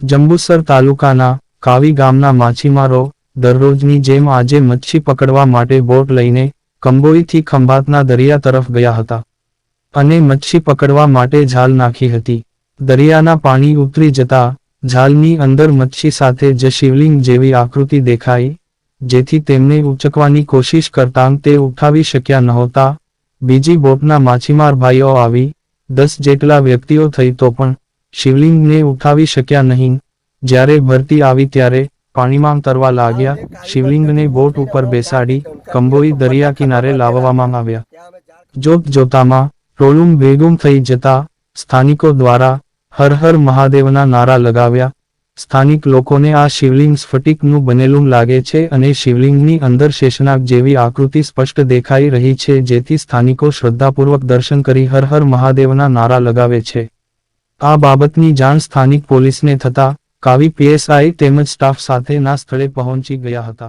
જંબુસર તાલુકાના કાવી ગામના માછીમારો દરરોજની જેમ આજે મચ્છી પકડવા માટે બોટ લઈને કંબોઈથી ખંભાતના દરિયા તરફ ગયા હતા અને મચ્છી પકડવા માટે ઝાલ નાખી હતી. દરિયાના પાણી ઉતરી જતા ઝાલની અંદર મચ્છી સાથે જ શિવલિંગ જેવી આકૃતિ દેખાઈ, જેથી તેમને ઉચકવાની કોશિશ કરતાં તે ઉઠાવી શક્યા નહોતા. બીજી બોટના માછીમાર ભાઈઓ આવી, દસ જેટલા વ્યક્તિઓ થઈ તો પણ શિવલિંગને ઉઠાવી શક્યા નહીં. જ્યારે ભરતી આવી ત્યારે પાણીમાં તરવા લાગ્યા શિવલિંગને બોટ ઉપર બેસાડી કંબોઈ દરિયા કિનારે લાવવામાં આવ્યા. જોત જોતામાં ટોલુમ ભેગું થઈ જતા સ્થાનિકો દ્વારા હર હર મહાદેવના નારા લગાવ્યા. સ્થાનિક લોકોને આ શિવલિંગ સ્ફટિકનું બનેલું લાગે છે અને શિવલિંગની અંદર શેષનાગ જેવી આકૃતિ સ્પષ્ટ દેખાઈ રહી છે જેથી સ્થાનિકો શ્રદ્ધાપૂર્વક દર્શન કરી હર હર મહાદેવના નારા લગાવે છે. આ બાબતની જાણ સ્થાનિક પોલીસને થતા કાવી પીએસઆઈ તેમજ સ્ટાફ સાથે ના સ્થળે પહોંચી ગયા હતા.